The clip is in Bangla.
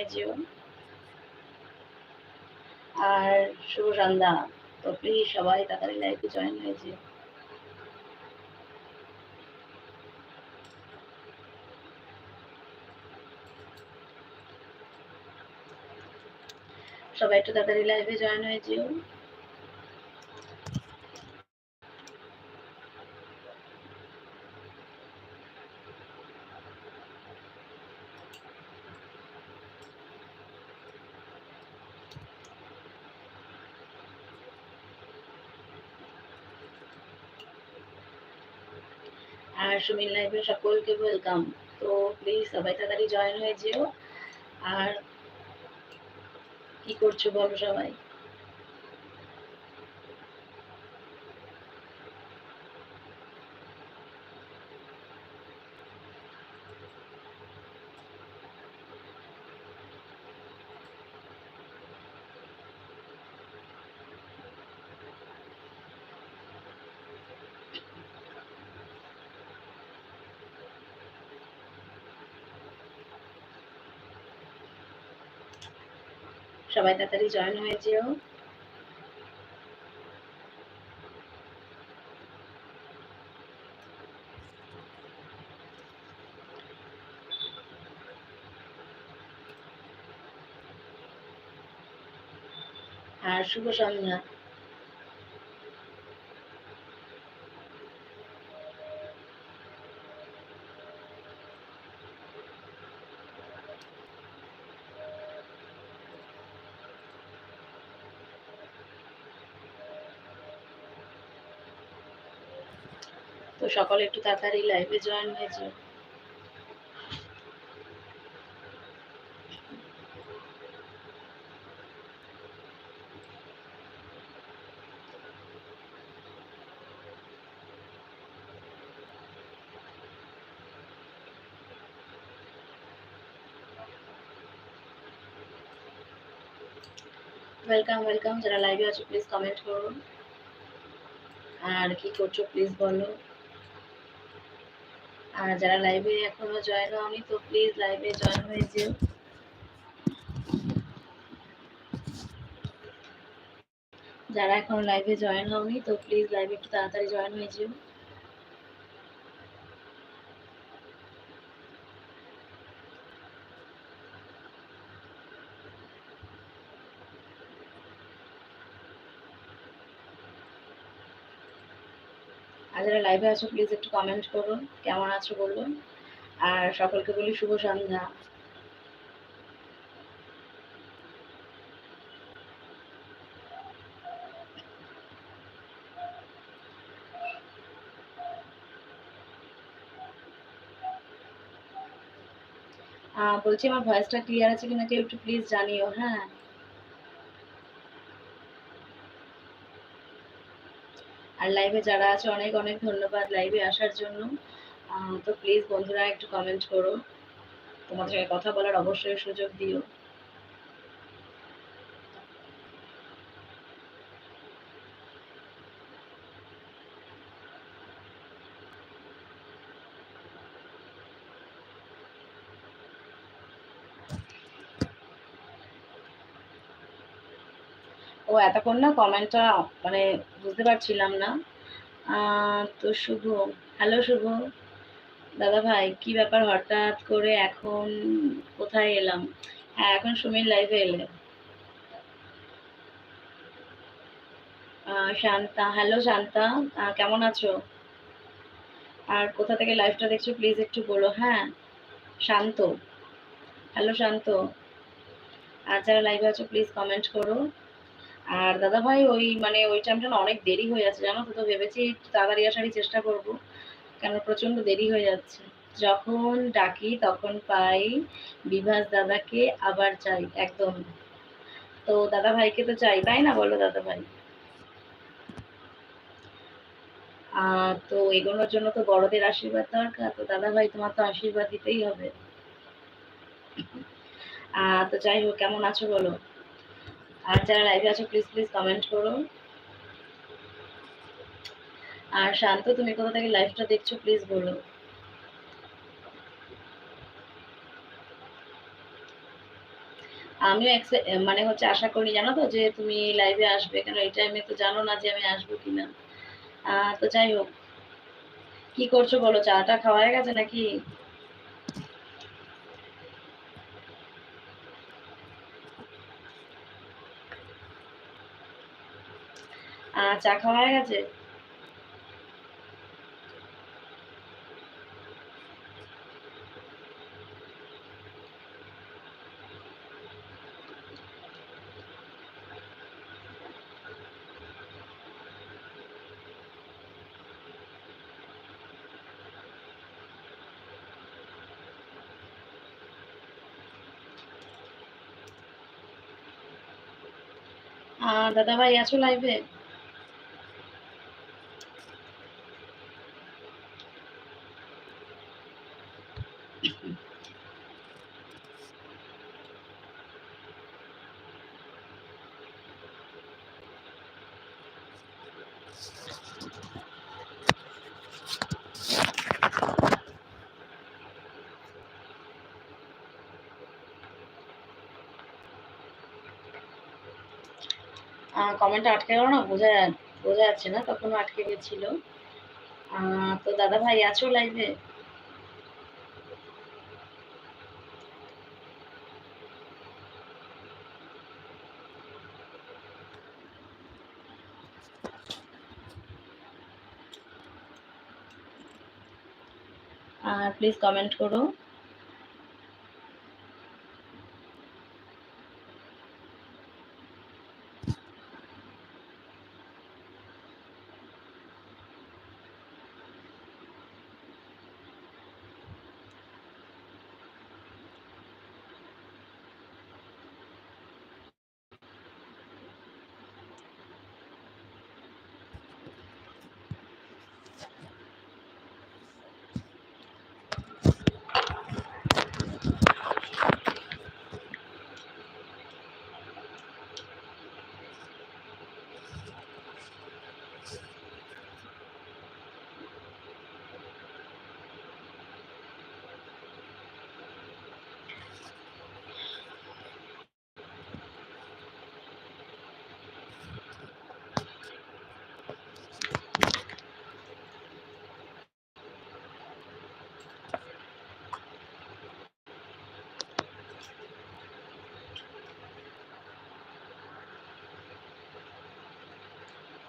হয়ে যেও আর শুভ সন্ধ্যা। তো প্লিজ সবাই তাড়াতাড়ি লাইভে জয়েন হয়ে যেও। সবাই একটু তাড়াতাড়ি লাইভে জয়েন হয়ে যেও। আর সুমিন লাইভে সকলকে ওয়েলকাম তো প্লিজ সবাই তাড়াতাড়ি জয়েন হয়ে যেও। আর কি করছ বলো সবাই? সবাই তাড়াতাড়ি জয়েন হয়ে যেও। আর শুভ সন্ধ্যা। তো সকলে একটু তাড়াতাড়ি লাইভে জয়েন হয়ে যাও। ওয়েলকাম ওয়েলকাম যারা লাইভে আছো প্লিজ কমেন্ট করো। আর কি করছ প্লিজ বলো। আর যারা লাইভে এখনও জয়েন হওনি, তো প্লিজ লাইভে জয়েন হয়ে যেও। যারা এখনও লাইভে জয়েন হওনি, তো প্লিজ লাইভে একটু তাড়াতাড়ি জয়েন হয়ে যেও। আর যারা লাইভে আছো প্লিজ একটু কমেন্ট করুন, কেমন আছো বলুন। আর সকলকে বলি শুভ সন্ধ্যা। বলছি আমার ভয়েসটা ক্লিয়ার আছে কিনা কেউ একটু প্লিজ জানিও হ্যাঁ। আর লাইভে যারা আছে, অনেক অনেক ধন্যবাদ লাইভে আসার জন্য। তো প্লিজ বন্ধুরা একটু কমেন্ট করো। তোমাদের সঙ্গে কথা বলার অবশ্যই সুযোগ দিও। ও এতক্ষণ না কমেন্টটা মানে বুঝতে পারছিলাম না। তো শুভ। হ্যালো শুভ। দাদা ভাই, কি ব্যাপার? হঠাৎ করে এখন কোথায় এলাম? হ্যাঁ এখন সুমির লাইভে এলে। শান্তা। হ্যালো শান্তা। কেমন আছো? আর কোথা থেকে লাইভটা দেখছ প্লিজ একটু বলো। হ্যাঁ শান্ত। হ্যালো শান্ত। আর যারা লাইভে আছো প্লিজ কমেন্ট করো। আর দাদা ভাই ওই মানে ওই টাইমটা না অনেক দেরি হয়ে যাচ্ছে, জানো তো তো ভেবেছি তাড়াতাড়ি আসারই চেষ্টা করব। কেন প্রচণ্ড দেরি হয়ে যাচ্ছে। যখন ডাকি তখন পাই বিভাস দাদাকে আবার চাই, একদম। তো দাদা ভাইকে তো চাই, তাই না বলো দাদা ভাই তো এগোনোর জন্য তো বড়দের আশীর্বাদ দরকার, তো দাদা ভাই তোমার তো আশীর্বাদ দিতেই হবে। তো যাই হোক, কেমন আছো বলো? আর যারা লাইভে আছো প্লিজ প্লিজ কমেন্ট করো। আর শান্ত, তুমি কোথা থেকে লাইভটা দেখছ প্লিজ বলো। আমিও মানে হচ্ছে আশা করি, জানো তো, যে তুমি লাইভে আসবে কেন? এই টাইমে তো জানো না যে আমি আসব কিনা। তো যাই হোক। কি করছ বলো? চাটা খাওয়া হয়ে গেছে নাকি? চা খাওয়া হয়ে গেছে? দাদা ভাই আছো লাইভে কমেন্ট আটকে গেল না? বোঝা বোঝা যাচ্ছে না, তখনও আটকে গেছিল। তো দাদা ভাই আছো লাইভে আর প্লিজ কমেন্ট করো।